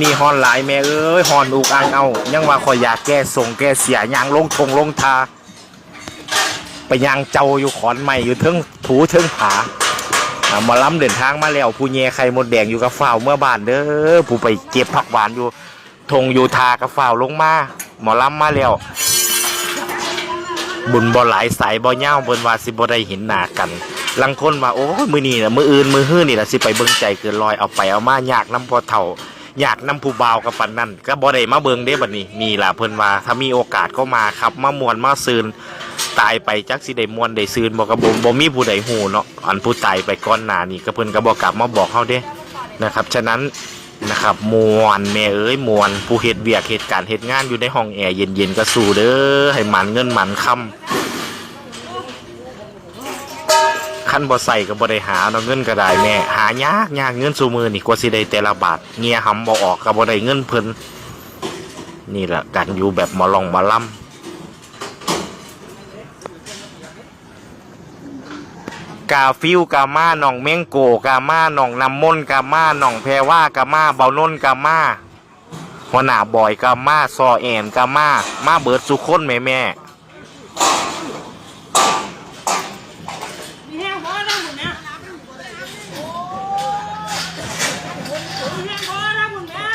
มื้อนี้ฮอนหลายแม่เอ้ยฮอนอุกอังเอายังว่าข่อยอยากแก้ส่งแก้เสียยางลงทงลงทา ไปยางเจ้าอยู่ขอนใหม่อยู่เทิงถูเทิงผาอ่าหมาล้ำเดินทางมาแล้วผู้แย่ไข่มดแดงอยู่กับฝ้าวเมื่อบ้านเด้อผู้ไปเก็บผักหวานอยู่ทงอยู่ทากับฝ้าวลงมาหมอล้ำมาแล้ว บุญบ่หลายสายบ่เย่าวบนว่าสิบ่ได้เห็นหน้ากัน ลังคนว่าโอ้ยมือนี้น่ะมืออื่นมือฮื้อนี่ละสิไปเบิ่งใจเกินร้อยเอาไปเอามายากน้ำพอเฒ่า อยากนำผู้บ่าวกับปันนั่นก็บ่ได้มาเบิงเด้บัดนี้นี่ล่ะเพิ่นว่าถ้ามีโอกาสก็มาครับมามวนมาซืนตายไปจักสิได้มวนได้ซืนบ่ก็บ่บ่มีผู้ใดฮู้เนาะอันผู้ตายไปก่อนหน้านี้ก็เพิ่นก็บ่กลับมาบอกเฮาเด้นะครับ ฉะนั้นนะครับมวนแม่เอ้ยมวนผู้เฮ็ดเวียกเฮ็ดการเฮ็ดงานอยู่ในห้องแอร์เย็นๆก็สู้เด้อให้หมันเงินหมันค่ำ ขั้นบ่ใส่ก็บ่ได้หาเนาะเงินก็ได้แม่ หายากยากเงินสูมือนี่กว่าสิได้แต่ละบาทเงียหำบ่ออกก็บ่ได้เงินเพิ่นนี่แหละการอยู่แบบมอลองมอล่ำกาฟิวกามาหนองเม้งโกกามาหนองน้ำมนกามาหนองแพรว่ากามาเบานนกามาหัวหน้าบอยกามาซอแอนกามามาเบิดสุคนแม่แม่ มีแห้งพอแล้วหมดนะมีแห้งพอแล้วหมดนะ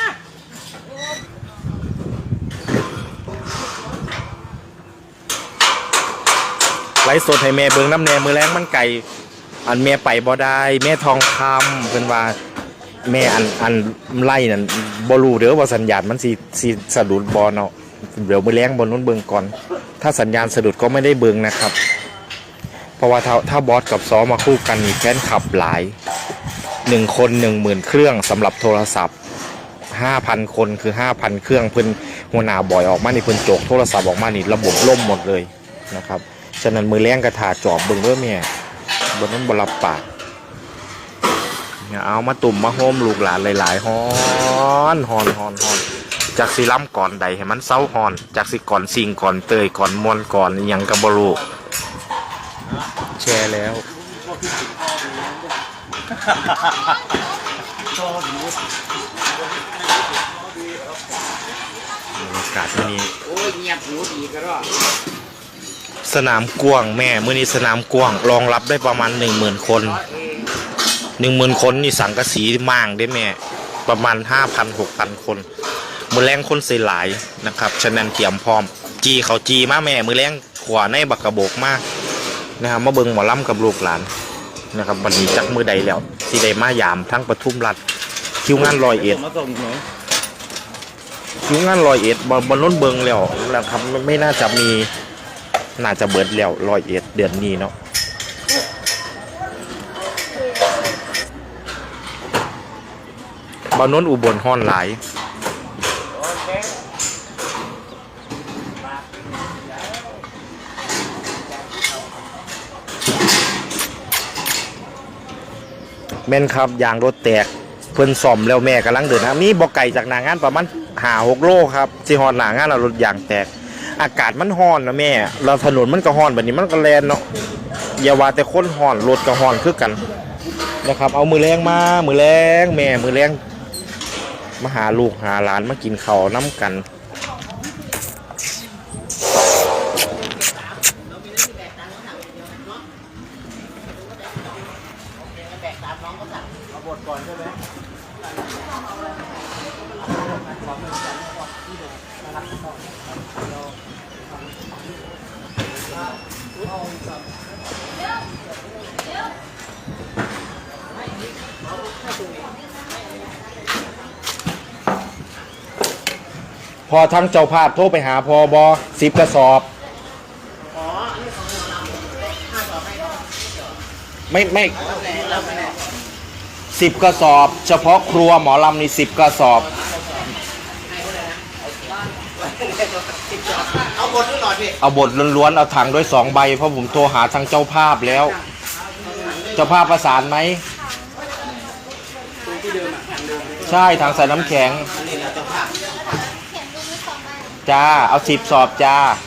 ไล ฟ์สดให้แม่เบิ่งน้ำแหน่มือแรงมันไก่อันแม่ไปบ่ได้แม่ทองคำเพิ่นว่าแม่อันอันไล่นั่นบ่รู้เด้อว่าสัญญาณมันสิสิสะดุดบ่เนาะเดี๋ยวมือแรงบนนู้นเบิ่งก่อน ถ้าสัญญาณสะดุดก็ไม่ได้เบิ่งนะครับ เพราะว่าถ้าถ้าบอสกับซอมาคู่กันนี่แฟนขับหลายหนึ่งคนหนึ่งหมื่นเครื่องสำหรับโทรศัพท์ห้าพันคนคือห้าพันเครื่องเพิ่นหัวหน้าบ่อยออกมานี่เพิ่นโจกโทรศัพท์ออกมานี่ระบบล่มหมดเลยนะครับ ฉะนั้นมือแรงกระถาจอบเบิ่งเด้อแม่บนนั้นบรับปากเอามาตุ่มมาโฮมลูกหลานหลายๆฮอนฮอนฮอนฮอนจากสิล้ำก่อนใดให้มันเศร้าฮอน จากสิก่อนสิงก่อนเตยก่อนมวนก่อนอยังกับบรูแชร์แล้วบรรยากาศวันนี้โอ้ยเงียบหูดีก็รอด สนามกว้างแม่มื้อนี้สนามกว้างรองรับได้ประมาณหนึ่งหมื่นคนหนึ่งหมื่นคนนี่สังกะสีม่างได้แม่ ประมาณห้าพันหกพันคน มือแรงคนเสียหลายนะครับฉะนั้นเตรียมพร้อม จีเขาจีมาแม่ มือแรงขวาในบักกระโบกมากนะครับมาเบิงหมอล่ำกับลูกหลานนะครับวันนี้จักมือใดแล้วสีใดมายามทั้งปทุมรัฐคิวงานลอยเอ็ดคิวงานลอยเอ็ดบอบนล้นเบิงแล้วแล้วครับไม่น่าจะมี น่าจะเบิดแล้วลอยเอ็ดเดือนนี้เนาะบานนนอุบลห้อนหลายแม่นครับยางรถแตกเพิ่นซ่อมแล้วแม่กำลังเดินทางมีบ่ไก่จากหนางานประมาณหาหกโลครับสิฮอดหนางานแล้วรถยางแตก อากาศมันร้อนนะแม่แล้วถนนมันก็ร้อนแบบนี้มันก็แลนเนาะอย่าว่าแต่คนร้อนรถก็ร้อนคือกันนะครับ เอามือแรงมามือแรงแม่มือแรงมาหาลูกหาหลานมากินข้าวน้ำกัน พอทั้งเจ้าภาพโทรไปหาพอบอสิบกระสอบไม่ไม่สิบกระสอบ เฉพาะครัวหมอลำนี่สิบกระสอบ เอาบทด้วยหน่อยพี่เอาบทล้วนๆ เอาถังด้วยสองใบ เพราะผมโทรหาทางเจ้าภาพแล้ว เจ้าภาพประสานไหม ใช่ทางใส่น้ำแข็ง จ้า เอาสิบสอบจ้าเ